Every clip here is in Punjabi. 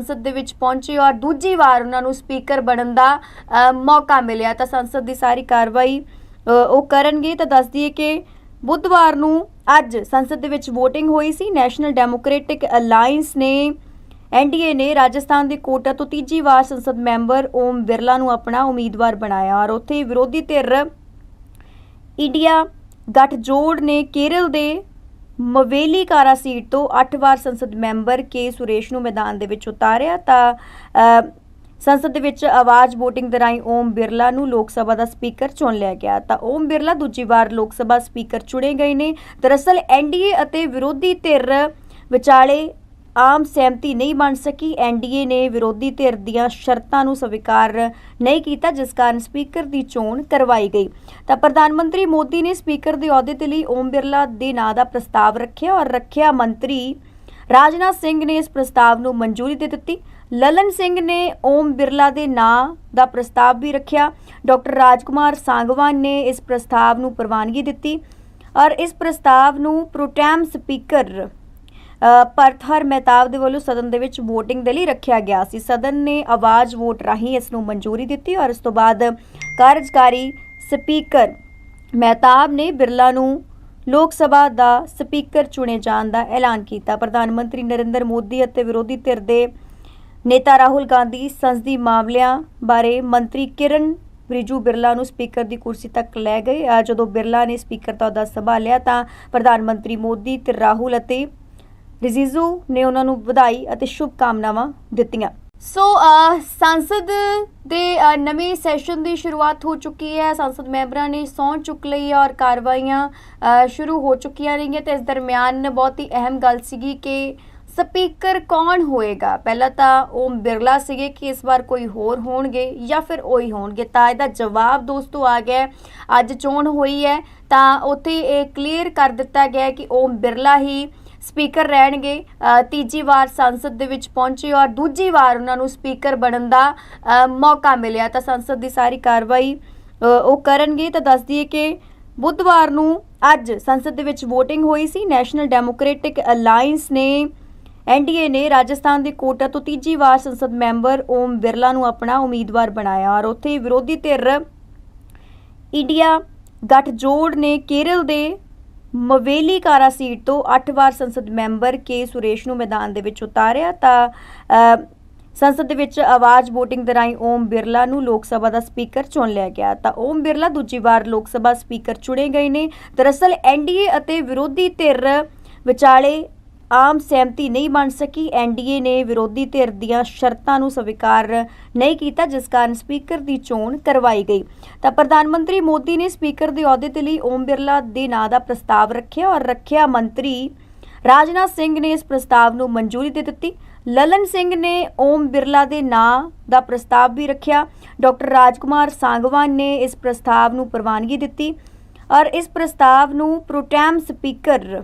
ਸੰਸਦ ਦੇ ਵਿੱਚ ਪਹੁੰਚੇ ਔਰ ਦੂਜੀ ਵਾਰ ਉਹਨਾਂ ਨੂੰ ਸਪੀਕਰ ਬਣਨ ਦਾ ਮੌਕਾ ਮਿਲਿਆ। ਤਾਂ ਸੰਸਦ ਦੀ ਸਾਰੀ ਕਾਰਵਾਈ ਉਹ ਕਰਨਗੇ। ਤਾਂ ਦੱਸ ਦਈਏ ਕਿ ਬੁੱਧਵਾਰ ਨੂੰ ਅੱਜ ਸੰਸਦ ਦੇ ਵਿੱਚ VOTING ਹੋਈ ਸੀ। ਨੈਸ਼ਨਲ ਡੈਮੋਕ੍ਰੈਟਿਕ ਅਲਾਈਅੰਸ ਨੇ ਐਨਡੀਏ ਨੇ ਰਾਜਸਥਾਨ ਦੇ ਕੋਟਾ ਤੋਂ ਤੀਜੀ ਵਾਰ ਸੰਸਦ ਮੈਂਬਰ ਓਮ ਬਿਰਲਾ ਨੂੰ ਆਪਣਾ ਉਮੀਦਵਾਰ ਬਣਾਇਆ। ਔਰ ਉੱਥੇ ਵਿਰੋਧੀ ਧਿਰ, ਇੰਡੀਆ ਗੱਠਜੋੜ ਨੇ ਕੇਰਲ ਦੇ ਮਵੇਲੀ ਕਾਰਾ ਸੀਟ ਤੋਂ 8 ਵਾਰ ਸੰਸਦ ਮੈਂਬਰ ਕੇ ਸੁਰੇਸ਼ ਨੂੰ ਮੈਦਾਨ ਦੇ ਵਿੱਚ ਉਤਾਰਿਆ ਤਾਂ ਸੰਸਦ ਦੇ ਵਿੱਚ ਆਵਾਜ਼ VOTING ਰਾਹੀਂ ਓਮ ਬਿਰਲਾ ਨੂੰ ਲੋਕ ਸਭਾ ਦਾ ਸਪੀਕਰ ਚੁਣ ਲਿਆ ਗਿਆ। ਤਾਂ ਓਮ ਬਿਰਲਾ ਦੂਜੀ ਵਾਰ ਲੋਕ ਸਭਾ ਸਪੀਕਰ ਚੁਣੇ ਗਏ ਨੇ। ਦਰਅਸਲ ਐਨਡੀਏ ਅਤੇ ਵਿਰੋਧੀ ਧਿਰ ਵਿਚਾਲੇ ਆਮ ਸਹਿਮਤੀ ਨਹੀਂ ਬਣ ਸਕੀ। ਐਨਡੀਏ ਨੇ ਵਿਰੋਧੀ ਧਿਰ ਦੀਆਂ ਸ਼ਰਤਾਂ ਨੂੰ ਸਵੀਕਾਰ ਨਹੀਂ ਕੀਤਾ, ਜਿਸ ਕਾਰਨ ਸਪੀਕਰ ਦੀ ਚੋਣ ਕਰਵਾਈ ਗਈ। ਤਾਂ ਪ੍ਰਧਾਨ ਮੰਤਰੀ ਮੋਦੀ ਨੇ ਸਪੀਕਰ ਦੇ ਅਹੁਦੇ ਦੇ ਲਈ ਓਮ ਬਿਰਲਾ ਦੇ ਨਾਂ ਦਾ ਪ੍ਰਸਤਾਵ ਰੱਖਿਆ ਔਰ ਰੱਖਿਆ ਮੰਤਰੀ ਰਾਜਨਾਥ ਸਿੰਘ ਨੇ ਇਸ ਪ੍ਰਸਤਾਵ ਨੂੰ ਮਨਜ਼ੂਰੀ ਦੇ ਦਿੱਤੀ। ਲਲਨ ਸਿੰਘ ਨੇ ਓਮ ਬਿਰਲਾ ਦੇ ਨਾਂ ਦਾ ਪ੍ਰਸਤਾਵ ਵੀ ਰੱਖਿਆ। ਡਾਕਟਰ ਰਾਜਕੁਮਾਰ ਸਾਂਗਵਾਨ ਨੇ ਇਸ ਪ੍ਰਸਤਾਵ ਨੂੰ ਪ੍ਰਵਾਨਗੀ ਦਿੱਤੀ ਔਰ ਇਸ ਪ੍ਰਸਤਾਵ ਨੂੰ ਪ੍ਰੋਟੈਮ ਸਪੀਕਰ ਪਰਥਰ ਮਹਿਤਾਬ ਦੇ ਵੱਲੋਂ ਸਦਨ ਦੇ ਵਿੱਚ VOTING ਦੇ ਲਈ ਰੱਖਿਆ ਗਿਆ ਸੀ। ਸਦਨ ਨੇ ਆਵਾਜ਼ ਵੋਟ ਰਾਹੀਂ ਇਸ ਨੂੰ ਮਨਜ਼ੂਰੀ ਦਿੱਤੀ ਔਰ ਇਸ ਤੋਂ ਬਾਅਦ ਕਾਰਜਕਾਰੀ ਸਪੀਕਰ ਮਹਿਤਾਬ ਨੇ ਬਿਰਲਾ ਨੂੰ ਲੋਕ ਸਭਾ ਦਾ ਸਪੀਕਰ ਚੁਣੇ ਜਾਣ ਦਾ ਐਲਾਨ ਕੀਤਾ। ਪ੍ਰਧਾਨ ਮੰਤਰੀ ਨਰਿੰਦਰ ਮੋਦੀ ਅਤੇ ਵਿਰੋਧੀ ਧਿਰ ਦੇ ਨੇਤਾ ਰਾਹੁਲ ਗਾਂਧੀ ਸੰਸਦੀ ਮਾਮਲਿਆਂ ਬਾਰੇ ਮੰਤਰੀ ਕਿਰਨ ਰਿਜੂ ਬਿਰਲਾ ਨੂੰ ਸਪੀਕਰ ਦੀ ਕੁਰਸੀ ਤੱਕ ਲੈ ਗਏ। ਜਦੋਂ ਬਿਰਲਾ ਨੇ ਸਪੀਕਰ ਦਾ ਅਹੁਦਾ ਸੰਭਾਲਿਆ ਤਾਂ ਪ੍ਰਧਾਨ ਮੰਤਰੀ ਮੋਦੀ ਤੇ ਰਾਹੁਲ ਅਤੇ ਰਿਜੀਜੂ ਨੇ ਉਹਨਾਂ ਨੂੰ ਵਧਾਈ ਅਤੇ ਸ਼ੁਭ ਕਾਮਨਾਵਾਂ ਦਿੱਤੀਆਂ। ਸੋ ਸੰਸਦ ਦੇ ਨਵੇਂ ਸੈਸ਼ਨ ਦੀ ਸ਼ੁਰੂਆਤ ਹੋ ਚੁੱਕੀ ਹੈ। ਸੰਸਦ ਮੈਂਬਰਾਂ ਨੇ ਸਹੁੰ ਚੁੱਕ ਲਈ ਔਰ ਕਾਰਵਾਈਆਂ ਸ਼ੁਰੂ ਹੋ ਚੁੱਕੀਆਂ ਰਹੀਆਂ ਤੇ ਇਸ ਦਰਮਿਆਨ ਬਹੁਤ ਹੀ ਅਹਿਮ ਗੱਲ ਸੀਗੀ ਕਿ ਸਪੀਕਰ ਕੌਣ ਹੋਏਗਾ? ਪਹਿਲਾਂ ਤਾਂ ਓਮ ਬਿਰਲਾ ਸੀਗੇ ਕਿ ਇਸ ਵਾਰ ਕੋਈ ਹੋਰ ਹੋਣਗੇ ਜਾਂ ਫਿਰ ਉਹੀ ਹੋਣਗੇ। ਤਾਂ ਇਹਦਾ ਜਵਾਬ ਦੋਸਤੋ ਆ ਗਿਆ ਅੱਜ ਚੋਣ ਹੋਈ ਹੈ। ਤਾਂ ਉੱਥੇ ਇਹ ਕਲੀਅਰ ਕਰ ਦਿੱਤਾ ਗਿਆ ਕਿ ਓਮ ਬਿਰਲਾ ਹੀ ਸਪੀਕਰ ਰਹਿਣਗੇ। ਤੀਜੀ ਵਾਰ ਸੰਸਦ ਦੇ ਵਿੱਚ ਪਹੁੰਚੇ ਔਰ ਦੂਜੀ ਵਾਰ ਉਹਨਾਂ ਨੂੰ ਸਪੀਕਰ ਬਣਨ ਦਾ ਮੌਕਾ ਮਿਲਿਆ। ਤਾਂ ਸੰਸਦ ਦੀ ਸਾਰੀ ਕਾਰਵਾਈ ਉਹ ਕਰਨਗੇ। ਤਾਂ ਦੱਸ ਦਈਏ ਕਿ ਬੁੱਧਵਾਰ ਨੂੰ ਅੱਜ ਸੰਸਦ ਦੇ ਵਿੱਚ VOTING ਹੋਈ ਸੀ। ਨੈਸ਼ਨਲ ਡੈਮੋਕ੍ਰੈਟਿਕ ਅਲਾਈਅੰਸ ਨੇ ਐਨਡੀਏ ਨੇ ਰਾਜਸਥਾਨ ਦੇ ਕੋਟਾ ਤੋਂ ਤੀਜੀ ਵਾਰ ਸੰਸਦ ਮੈਂਬਰ ਓਮ ਬਿਰਲਾ ਨੂੰ ਆਪਣਾ ਉਮੀਦਵਾਰ ਬਣਾਇਆ। ਔਰ ਉੱਥੇ ਵਿਰੋਧੀ ਧਿਰ ਇੰਡੀਆ ਗੱਠਜੋੜ ਨੇ ਕੇਰਲ ਦੇ ਮਵੇਲੀ ਕਾਰਾ ਸੀਟ ਤੋਂ 8 ਵਾਰ ਸੰਸਦ ਮੈਂਬਰ ਕੇ ਸੁਰੇਸ਼ ਨੂੰ ਮੈਦਾਨ ਦੇ ਵਿੱਚ ਉਤਾਰਿਆ, ਤਾਂ ਸੰਸਦ ਦੇ ਵਿੱਚ ਆਵਾਜ਼ VOTING ਰਾਹੀਂ ਓਮ ਬਿਰਲਾ ਨੂੰ ਲੋਕ ਸਭਾ ਦਾ ਸਪੀਕਰ ਚੁਣ ਲਿਆ ਗਿਆ। ਤਾਂ ਓਮ ਬਿਰਲਾ ਦੂਜੀ ਵਾਰ ਲੋਕ ਸਭਾ ਸਪੀਕਰ ਚੁਣੇ ਗਏ ਨੇ। ਦਰਅਸਲ ਐਨਡੀਏ ਅਤੇ ਵਿਰੋਧੀ ਧਿਰ ਵਿਚਾਲੇ ਆਮ ਸਹਿਮਤੀ ਨਹੀਂ ਬਣ ਸਕੀ। ਐਨਡੀਏ ਨੇ ਵਿਰੋਧੀ ਧਿਰ ਦੀਆਂ ਸ਼ਰਤਾਂ ਨੂੰ ਸਵੀਕਾਰ ਨਹੀਂ ਕੀਤਾ, ਜਿਸ ਕਾਰਨ ਸਪੀਕਰ ਦੀ ਚੋਣ ਕਰਵਾਈ ਗਈ। ਤਾਂ ਪ੍ਰਧਾਨ ਮੰਤਰੀ ਮੋਦੀ ਨੇ ਸਪੀਕਰ ਦੇ ਅਹੁਦੇ ਦੇ ਲਈ ਓਮ ਬਿਰਲਾ ਦੇ ਨਾਂ ਦਾ ਪ੍ਰਸਤਾਵ ਰੱਖਿਆ ਔਰ ਰੱਖਿਆ ਮੰਤਰੀ ਰਾਜਨਾਥ ਸਿੰਘ ਨੇ ਇਸ ਪ੍ਰਸਤਾਵ ਨੂੰ ਮਨਜ਼ੂਰੀ ਦੇ ਦਿੱਤੀ। ਲਲਨ ਸਿੰਘ ਨੇ ਓਮ ਬਿਰਲਾ ਦੇ ਨਾਂ ਦਾ ਪ੍ਰਸਤਾਵ ਵੀ ਰੱਖਿਆ। ਡਾਕਟਰ ਰਾਜਕੁਮਾਰ ਸਾਂਗਵਾਨ ਨੇ ਇਸ ਪ੍ਰਸਤਾਵ ਨੂੰ ਪ੍ਰਵਾਨਗੀ ਦਿੱਤੀ ਔਰ ਇਸ ਪ੍ਰਸਤਾਵ ਨੂੰ ਪ੍ਰੋਟੈਮ ਸਪੀਕਰ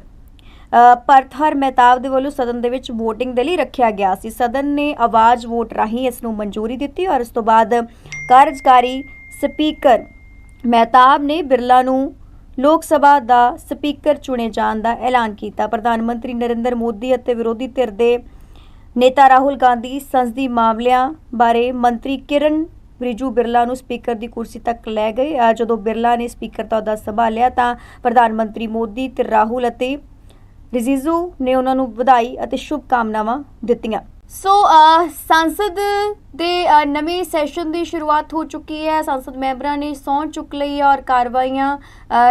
ਪਰਥਰ ਮਹਿਤਾਬ ਦੇ ਵੱਲੋਂ ਸਦਨ ਦੇ ਵਿੱਚ VOTING ਦੇ ਲਈ ਰੱਖਿਆ ਗਿਆ ਸੀ। ਸਦਨ ਨੇ ਆਵਾਜ਼ ਵੋਟ ਰਾਹੀਂ ਇਸ ਨੂੰ ਮਨਜ਼ੂਰੀ ਦਿੱਤੀ ਔਰ ਇਸ ਤੋਂ ਬਾਅਦ ਕਾਰਜਕਾਰੀ ਸਪੀਕਰ ਮਹਿਤਾਬ ਨੇ ਬਿਰਲਾ ਨੂੰ ਲੋਕ ਸਭਾ ਦਾ ਸਪੀਕਰ ਚੁਣੇ ਜਾਣ ਦਾ ਐਲਾਨ ਕੀਤਾ। ਪ੍ਰਧਾਨ ਮੰਤਰੀ ਨਰਿੰਦਰ ਮੋਦੀ ਅਤੇ ਵਿਰੋਧੀ ਧਿਰ ਦੇ ਨੇਤਾ ਰਾਹੁਲ ਗਾਂਧੀ ਸੰਸਦੀ ਮਾਮਲਿਆਂ ਬਾਰੇ ਮੰਤਰੀ ਕਿਰਨ ਰਿਜੂ ਬਿਰਲਾ ਨੂੰ ਸਪੀਕਰ ਦੀ ਕੁਰਸੀ ਤੱਕ ਲੈ ਗਏ। ਜਦੋਂ ਬਿਰਲਾ ਨੇ ਸਪੀਕਰ ਦਾ ਅਹੁਦਾ ਸੰਭਾਲਿਆ ਤਾਂ ਪ੍ਰਧਾਨ ਮੰਤਰੀ ਮੋਦੀ ਤੇ ਰਾਹੁਲ ਅਤੇ ਰਿਜੀਜੂ ਨੇ ਉਹਨਾਂ ਨੂੰ ਵਧਾਈ ਅਤੇ ਸ਼ੁਭ ਕਾਮਨਾਵਾਂ ਦਿੱਤੀਆਂ। ਸੋ ਸੰਸਦ ਦੇ ਨਵੇਂ ਸੈਸ਼ਨ ਦੀ ਸ਼ੁਰੂਆਤ ਹੋ ਚੁੱਕੀ ਹੈ। ਸੰਸਦ ਮੈਂਬਰਾਂ ਨੇ ਸਹੁੰ ਚੁੱਕ ਲਈ ਹੈ ਔਰ ਕਾਰਵਾਈਆਂ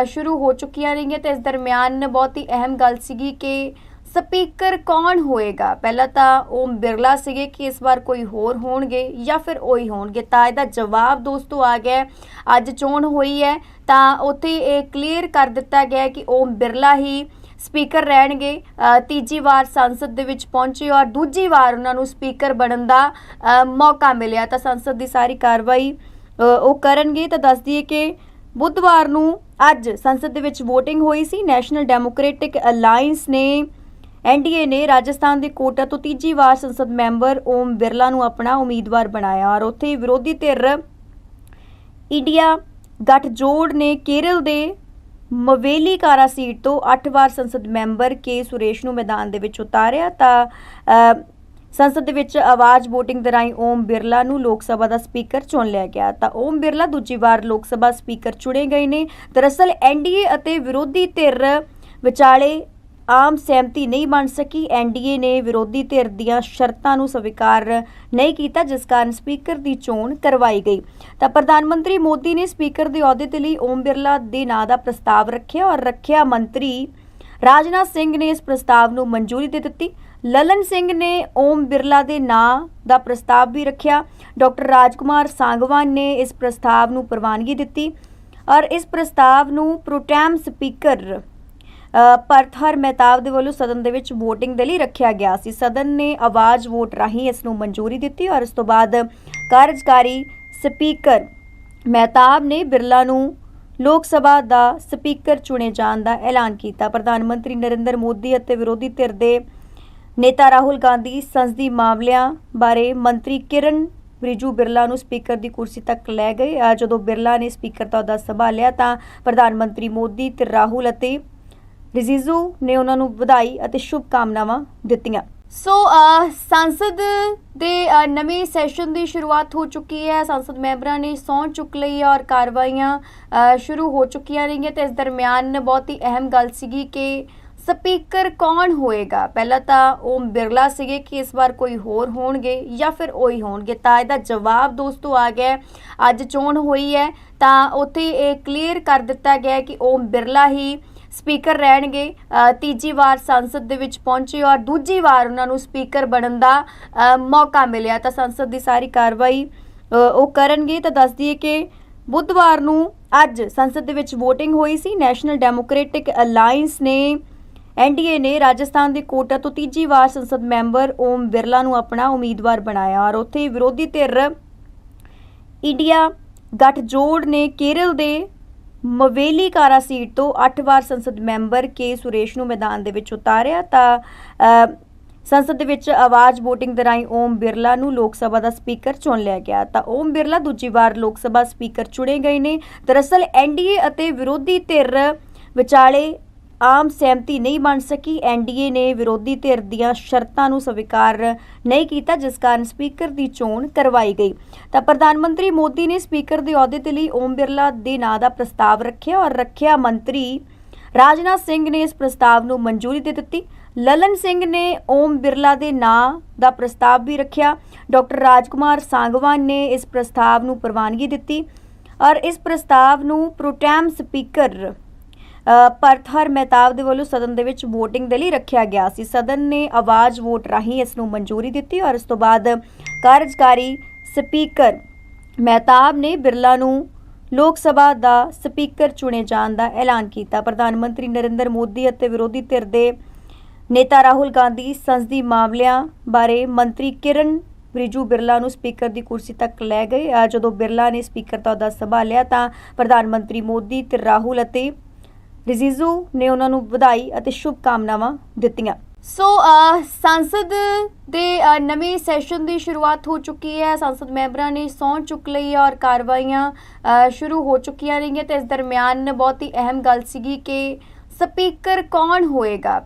ਸ਼ੁਰੂ ਹੋ ਚੁੱਕੀਆਂ ਰਹੀਆਂ ਤੇ ਇਸ ਦਰਮਿਆਨ ਬਹੁਤ ਹੀ ਅਹਿਮ ਗੱਲ ਸੀਗੀ ਕਿ ਸਪੀਕਰ ਕੌਣ ਹੋਏਗਾ? ਪਹਿਲਾਂ ਤਾਂ ਓਮ ਬਿਰਲਾ ਸੀਗੇ ਕਿ ਇਸ ਵਾਰ ਕੋਈ ਹੋਰ ਹੋਣਗੇ ਜਾਂ ਫਿਰ ਉਹੀ ਹੋਣਗੇ। ਤਾਂ ਇਹਦਾ ਜਵਾਬ ਦੋਸਤੋ ਆ ਗਿਆ ਅੱਜ ਚੋਣ ਹੋਈ ਹੈ। ਤਾਂ ਉੱਥੇ ਇਹ ਕਲੀਅਰ ਕਰ ਦਿੱਤਾ ਗਿਆ ਕਿ ਓਮ ਬਿਰਲਾ ਹੀ ਸਪੀਕਰ ਰਹਿਣਗੇ। ਤੀਜੀ ਵਾਰ ਸੰਸਦ ਦੇ ਵਿੱਚ ਪਹੁੰਚੇ ਔਰ ਦੂਜੀ ਵਾਰ ਉਹਨਾਂ ਨੂੰ ਸਪੀਕਰ ਬਣਨ ਦਾ ਮੌਕਾ ਮਿਲਿਆ। ਤਾਂ ਸੰਸਦ ਦੀ ਸਾਰੀ ਕਾਰਵਾਈ ਉਹ ਕਰਨਗੇ। ਤਾਂ ਦੱਸ ਦਈਏ ਕਿ ਬੁੱਧਵਾਰ ਨੂੰ ਅੱਜ ਸੰਸਦ ਦੇ ਵਿੱਚ VOTING ਹੋਈ ਸੀ। ਨੈਸ਼ਨਲ ਡੈਮੋਕ੍ਰੈਟਿਕ ਅਲਾਈਅੰਸ ਨੇ ਐਨਡੀਏ ਨੇ ਰਾਜਸਥਾਨ ਦੇ ਕੋਟਾ ਤੋਂ ਤੀਜੀ ਵਾਰ ਸੰਸਦ ਮੈਂਬਰ ਓਮ ਬਿਰਲਾ ਨੂੰ ਆਪਣਾ ਉਮੀਦਵਾਰ ਬਣਾਇਆ। ਔਰ ਉੱਥੇ ਵਿਰੋਧੀ ਧਿਰ ਇੰਡੀਆ ਗੱਠਜੋੜ ਨੇ ਕੇਰਲ ਦੇ ਮਵੇਲੀ ਕਾਰਾ ਸੀਟ ਤੋਂ 8 ਵਾਰ ਸੰਸਦ ਮੈਂਬਰ ਕੇ ਸੁਰੇਸ਼ ਨੂੰ ਮੈਦਾਨ ਦੇ ਵਿੱਚ ਉਤਾਰਿਆ ਤਾਂ ਸੰਸਦ ਦੇ ਵਿੱਚ ਆਵਾਜ਼ VOTING ਦੇ ਰਾਹੀਂ ਓਮ ਬਿਰਲਾ ਨੂੰ ਲੋਕ ਸਭਾ ਦਾ ਸਪੀਕਰ ਚੁਣ ਲਿਆ ਗਿਆ। ਤਾਂ ਓਮ ਬਿਰਲਾ ਦੂਜੀ ਵਾਰ ਲੋਕ ਸਭਾ ਸਪੀਕਰ ਚੁਣੇ ਗਏ ਨੇ। ਦਰਅਸਲ ਐਨਡੀਏ ਅਤੇ ਵਿਰੋਧੀ ਧਿਰ ਵਿਚਾਲੇ ਆਮ ਸਹਿਮਤੀ ਨਹੀਂ ਬਣ ਸਕੀ। ਐਨਡੀਏ ਨੇ ਵਿਰੋਧੀ ਧਿਰ ਦੀਆਂ ਸ਼ਰਤਾਂ ਨੂੰ ਸਵੀਕਾਰ ਨਹੀਂ ਕੀਤਾ, ਜਿਸ ਕਾਰਨ ਸਪੀਕਰ ਦੀ ਚੋਣ ਕਰਵਾਈ ਗਈ। ਤਾਂ ਪ੍ਰਧਾਨ ਮੰਤਰੀ ਮੋਦੀ ਨੇ ਸਪੀਕਰ ਦੇ ਅਹੁਦੇ ਦੇ ਲਈ ਓਮ ਬਿਰਲਾ ਦੇ ਨਾਂ ਦਾ ਪ੍ਰਸਤਾਵ ਰੱਖਿਆ ਔਰ ਰੱਖਿਆ ਮੰਤਰੀ ਰਾਜਨਾਥ ਸਿੰਘ ਨੇ ਇਸ ਪ੍ਰਸਤਾਵ ਨੂੰ ਮਨਜ਼ੂਰੀ ਦੇ ਦਿੱਤੀ। ਲਲਨ ਸਿੰਘ ਨੇ ਓਮ ਬਿਰਲਾ ਦੇ ਨਾਂ ਦਾ ਪ੍ਰਸਤਾਵ ਵੀ ਰੱਖਿਆ। ਡਾਕਟਰ ਰਾਜਕੁਮਾਰ ਸਾਂਗਵਾਨ ਨੇ ਇਸ ਪ੍ਰਸਤਾਵ ਨੂੰ ਪ੍ਰਵਾਨਗੀ ਦਿੱਤੀ ਔਰ ਇਸ ਪ੍ਰਸਤਾਵ ਨੂੰ ਪ੍ਰੋਟੈਮ ਸਪੀਕਰ ਪਰਥਰ ਮਹਿਤਾਬ ਦੇ ਵੱਲੋਂ ਸਦਨ ਦੇ ਵਿੱਚ VOTING ਦੇ ਲਈ ਰੱਖਿਆ ਗਿਆ ਸੀ। ਸਦਨ ਨੇ ਆਵਾਜ਼ ਵੋਟ ਰਾਹੀਂ ਇਸ ਨੂੰ ਮਨਜ਼ੂਰੀ ਦਿੱਤੀ ਔਰ ਇਸ ਤੋਂ ਬਾਅਦ ਕਾਰਜਕਾਰੀ ਸਪੀਕਰ ਮਹਿਤਾਬ ਨੇ ਬਿਰਲਾ ਨੂੰ ਲੋਕ ਸਭਾ ਦਾ ਸਪੀਕਰ ਚੁਣੇ ਜਾਣ ਦਾ ਐਲਾਨ ਕੀਤਾ। ਪ੍ਰਧਾਨ ਮੰਤਰੀ ਨਰਿੰਦਰ ਮੋਦੀ ਅਤੇ ਵਿਰੋਧੀ ਧਿਰ ਦੇ ਨੇਤਾ ਰਾਹੁਲ ਗਾਂਧੀ ਸੰਸਦੀ ਮਾਮਲਿਆਂ ਬਾਰੇ ਮੰਤਰੀ ਕਿਰਨ ਰਿਜੂ ਬਿਰਲਾ ਨੂੰ ਸਪੀਕਰ ਦੀ ਕੁਰਸੀ ਤੱਕ ਲੈ ਗਏ। ਜਦੋਂ ਬਿਰਲਾ ਨੇ ਸਪੀਕਰ ਦਾ ਅਹੁਦਾ ਸੰਭਾਲਿਆ ਤਾਂ ਪ੍ਰਧਾਨ ਮੰਤਰੀ ਮੋਦੀ ਤੇ ਰਾਹੁਲ ਅਤੇ ਰਿਜ਼ੀਜ਼ੂ ਨੇ ਉਹਨਾਂ ਨੂੰ ਵਧਾਈ ਅਤੇ ਸ਼ੁਭ ਕਾਮਨਾਵਾਂ ਦਿੱਤੀਆਂ ਸੋ ਸੰਸਦ ਦੇ ਨਵੇਂ ਸੈਸ਼ਨ ਦੀ ਸ਼ੁਰੂਆਤ ਹੋ ਚੁੱਕੀ ਹੈ। ਸੰਸਦ ਮੈਂਬਰਾਂ ਨੇ ਸਹੁੰ ਚੁੱਕ ਲਈ ਔਰ ਕਾਰਵਾਈਆਂ ਸ਼ੁਰੂ ਹੋ ਚੁੱਕੀਆਂ ਰਹੀਆਂ ਤੇ ਇਸ ਦਰਮਿਆਨ ਬਹੁਤ ਹੀ ਅਹਿਮ ਗੱਲ ਸੀਗੀ ਕਿ ਸਪੀਕਰ ਕੌਣ ਹੋਏਗਾ? ਪਹਿਲਾਂ ਤਾਂ ਓਮ ਬਿਰਲਾ ਸੀਗੇ ਕਿ ਇਸ ਵਾਰ ਕੋਈ ਹੋਰ ਹੋਣਗੇ ਜਾਂ ਫਿਰ ਉਹੀ ਹੋਣਗੇ। ਤਾਂ ਇਹਦਾ ਜਵਾਬ ਦੋਸਤੋ ਆ ਗਿਆ ਅੱਜ ਚੋਣ ਹੋਈ ਹੈ। ਤਾਂ ਉੱਥੇ ਇਹ ਕਲੀਅਰ ਕਰ ਦਿੱਤਾ ਗਿਆ ਕਿ ਓਮ ਬਿਰਲਾ ਹੀ ਸਪੀਕਰ ਰਹਿਣਗੇ। ਤੀਜੀ ਵਾਰ ਸੰਸਦ ਦੇ ਵਿੱਚ ਪਹੁੰਚੇ ਔਰ ਦੂਜੀ ਵਾਰ ਉਹਨਾਂ ਨੂੰ ਸਪੀਕਰ ਬਣਨ ਦਾ ਮੌਕਾ ਮਿਲਿਆ। ਤਾਂ ਸੰਸਦ ਦੀ ਸਾਰੀ ਕਾਰਵਾਈ ਉਹ ਕਰਨਗੇ। ਤਾਂ ਦੱਸ ਦਈਏ ਕਿ ਬੁੱਧਵਾਰ ਨੂੰ ਅੱਜ ਸੰਸਦ ਦੇ ਵਿੱਚ VOTING ਹੋਈ ਸੀ। ਨੈਸ਼ਨਲ ਡੈਮੋਕ੍ਰੈਟਿਕ ਅਲਾਈਅੰਸ ਨੇ ਐਨਡੀਏ ਨੇ ਰਾਜਸਥਾਨ ਦੇ ਕੋਟਾ ਤੋਂ ਤੀਜੀ ਵਾਰ ਸੰਸਦ ਮੈਂਬਰ ਓਮ ਬਿਰਲਾ ਨੂੰ ਆਪਣਾ ਉਮੀਦਵਾਰ ਬਣਾਇਆ। ਔਰ ਉੱਥੇ ਵਿਰੋਧੀ ਧਿਰ ਇੰਡੀਆ ਗੱਠਜੋੜ ਨੇ ਕੇਰਲ ਦੇ ਮਵੇਲੀ ਕਾਰਾ ਸੀਟ ਤੋਂ 8 ਵਾਰ ਸੰਸਦ ਮੈਂਬਰ ਕੇ ਸੁਰੇਸ਼ ਨੂੰ ਮੈਦਾਨ ਦੇ ਵਿੱਚ ਉਤਾਰਿਆ ਤਾਂ ਸੰਸਦ ਦੇ ਵਿੱਚ ਆਵਾਜ਼ VOTING ਦੇ ਰਾਹੀਂ ਓਮ ਬਿਰਲਾ ਨੂੰ ਲੋਕ ਸਭਾ ਦਾ ਸਪੀਕਰ ਚੁਣ ਲਿਆ ਗਿਆ। ਤਾਂ ਓਮ ਬਿਰਲਾ ਦੂਜੀ ਵਾਰ ਲੋਕ ਸਭਾ ਸਪੀਕਰ ਚੁਣੇ ਗਏ ਨੇ। ਦਰਅਸਲ ਐਨਡੀਏ ਅਤੇ ਵਿਰੋਧੀ ਧਿਰ ਵਿਚਾਲੇ ਆਮ ਸਹਿਮਤੀ ਨਹੀਂ ਬਣ ਸਕੀ। ਐਨਡੀਏ ਨੇ ਵਿਰੋਧੀ ਧਿਰ ਦੀਆਂ ਸ਼ਰਤਾਂ ਨੂੰ ਸਵੀਕਾਰ ਨਹੀਂ ਕੀਤਾ, ਜਿਸ ਕਾਰਨ ਸਪੀਕਰ ਦੀ ਚੋਣ ਕਰਵਾਈ ਗਈ। ਤਾਂ ਪ੍ਰਧਾਨ ਮੰਤਰੀ ਮੋਦੀ ਨੇ ਸਪੀਕਰ ਦੇ ਅਹੁਦੇ ਦੇ ਲਈ ਓਮ ਬਿਰਲਾ ਦੇ ਨਾਂ ਦਾ ਪ੍ਰਸਤਾਵ ਰੱਖਿਆ ਔਰ ਰੱਖਿਆ ਮੰਤਰੀ ਰਾਜਨਾਥ ਸਿੰਘ ਨੇ ਇਸ ਪ੍ਰਸਤਾਵ ਨੂੰ ਮਨਜ਼ੂਰੀ ਦੇ ਦਿੱਤੀ। ਲਲਨ ਸਿੰਘ ਨੇ ਓਮ ਬਿਰਲਾ ਦੇ ਨਾਂ ਦਾ ਪ੍ਰਸਤਾਵ ਵੀ ਰੱਖਿਆ। ਡਾਕਟਰ ਰਾਜਕੁਮਾਰ ਸਾਂਗਵਾਨ ਨੇ ਇਸ ਪ੍ਰਸਤਾਵ ਨੂੰ ਪ੍ਰਵਾਨਗੀ ਦਿੱਤੀ ਔਰ ਇਸ ਪ੍ਰਸਤਾਵ ਨੂੰ ਪ੍ਰੋਟੈਮ ਸਪੀਕਰ ਪਰਥਰ ਮਹਿਤਾਬ ਦੇ ਵੱਲੋਂ ਸਦਨ ਦੇ ਵਿੱਚ VOTING ਦੇ ਲਈ ਰੱਖਿਆ ਗਿਆ ਸੀ। ਸਦਨ ਨੇ ਆਵਾਜ਼ ਵੋਟ ਰਾਹੀਂ ਇਸ ਨੂੰ ਮਨਜ਼ੂਰੀ ਦਿੱਤੀ ਔਰ ਇਸ ਤੋਂ ਬਾਅਦ ਕਾਰਜਕਾਰੀ ਸਪੀਕਰ ਮਹਿਤਾਬ ਨੇ ਬਿਰਲਾ ਨੂੰ ਲੋਕ ਸਭਾ ਦਾ ਸਪੀਕਰ ਚੁਣੇ ਜਾਣ ਦਾ ਐਲਾਨ ਕੀਤਾ। ਪ੍ਰਧਾਨ ਮੰਤਰੀ ਨਰਿੰਦਰ ਮੋਦੀ ਅਤੇ ਵਿਰੋਧੀ ਧਿਰ ਦੇ ਨੇਤਾ ਰਾਹੁਲ ਗਾਂਧੀ ਸੰਸਦੀ ਮਾਮਲਿਆਂ ਬਾਰੇ ਮੰਤਰੀ ਕਿਰਨ ਰਿਜੂ ਬਿਰਲਾ ਨੂੰ ਸਪੀਕਰ ਦੀ ਕੁਰਸੀ ਤੱਕ ਲੈ ਗਏ। ਜਦੋਂ ਬਿਰਲਾ ਨੇ ਸਪੀਕਰ ਦਾ ਅਹੁਦਾ ਸੰਭਾਲਿਆ ਤਾਂ ਪ੍ਰਧਾਨ ਮੰਤਰੀ ਮੋਦੀ ਤੇ ਰਾਹੁਲ ਅਤੇ ਰਿਜ਼ੀਜ਼ੂ ਨੇ ਉਹਨਾਂ ਨੂੰ ਵਧਾਈ ਅਤੇ ਸ਼ੁਭ ਕਾਮਨਾਵਾਂ ਦਿੱਤੀਆਂ। ਸੋ ਸੰਸਦ ਦੇ ਨਵੇਂ ਸੈਸ਼ਨ ਦੀ ਸ਼ੁਰੂਆਤ ਹੋ ਚੁੱਕੀ ਹੈ। ਸੰਸਦ ਮੈਂਬਰਾਂ ਨੇ ਸਹੁੰ ਚੁੱਕ ਲਈ ਔਰ ਕਾਰਵਾਈਆਂ ਸ਼ੁਰੂ ਹੋ ਚੁੱਕੀਆਂ ਨੇਗੀਆਂ ਤੇ ਇਸ ਦਰਮਿਆਨ ਬਹੁਤ ਹੀ ਅਹਿਮ ਗੱਲ ਸੀਗੀ ਕਿ ਸਪੀਕਰ ਕੌਣ ਹੋਏਗਾ?